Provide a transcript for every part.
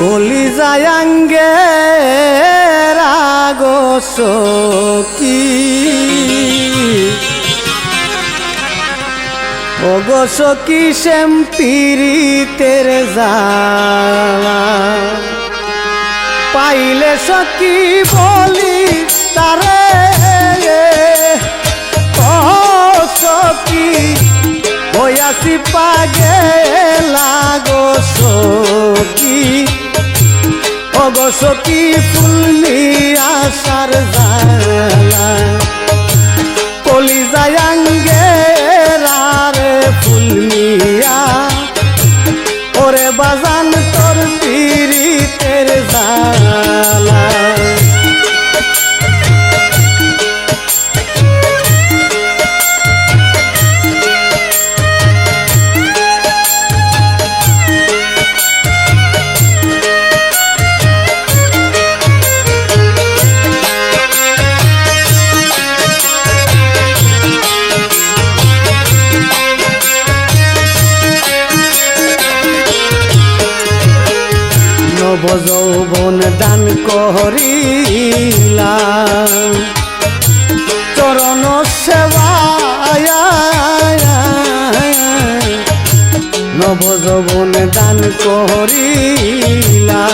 যায়াঙ্গে রাগো সখী ওগো সখী শ্যাম পীড়িতের জালা পাইলে সখী বলি, তারে সখী হইয়াছি পাগে লাগো সখী ওগো সখী ফুলনি আসার জালা কলি যায়াঙ্গে নব যৌবন দান করিলা। চরণ সেবায় নব যৌবন দান করিলা।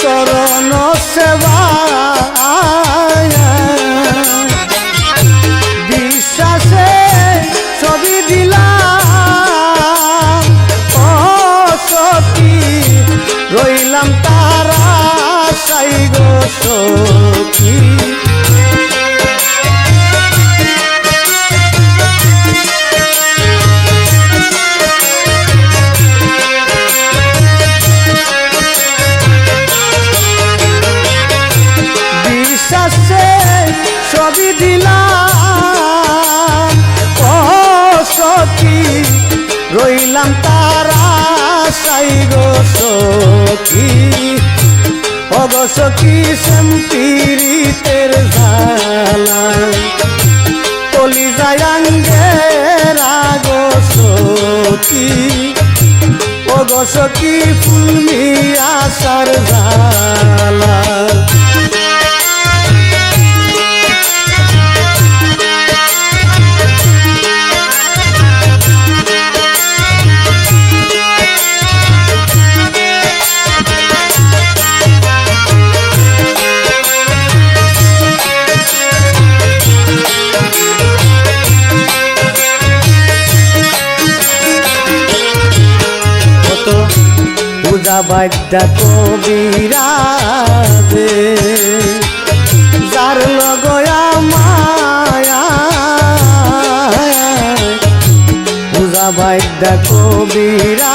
চরণ সেবায় সাই গো সখী। বিশ্বাসে ছবি দিলাম। রইলাম তারা সাই গো সখী। অগ সখী সেম্পিরিতের জালা কলি যায়াঙ্গে রাগো সখী অগ সখী ফুলমি আশার জালা পূজা বাদ্যা কবিরাজে যার লগয়া মায়া পূজা বাদ্যা কবিরাজে।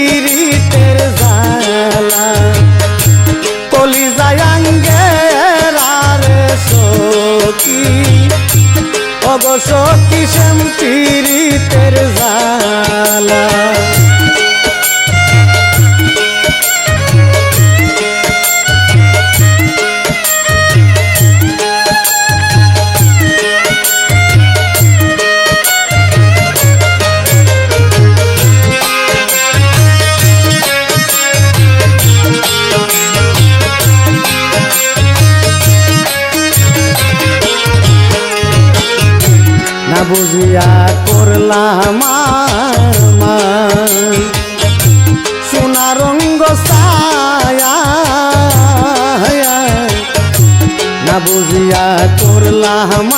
বুঝিয়া করলাম সোনা রঙ্গ সায়া না বুঝিয়া করলাম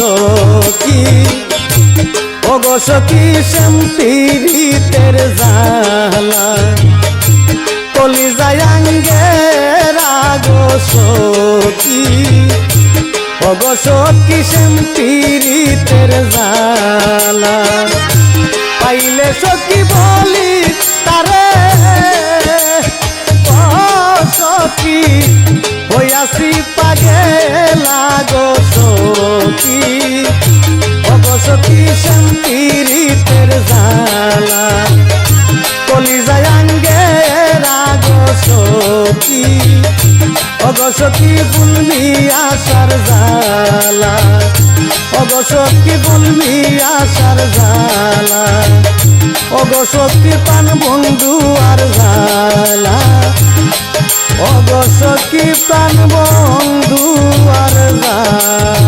সখী। ও গো সখী শ্যামতিরিতের জালা কলি যায়াঙ্গে রাগো সখী। ও গো সখী শ্যামতিরিতের জালা পাইলে সখী বলি, তারে অগসতি ফুলমি আসার জালা অগসতি ফুলমি আসার জালা অগসতি পান বন্ধু আর জালা অগসতি প্রাণ বন্ধু আর জালা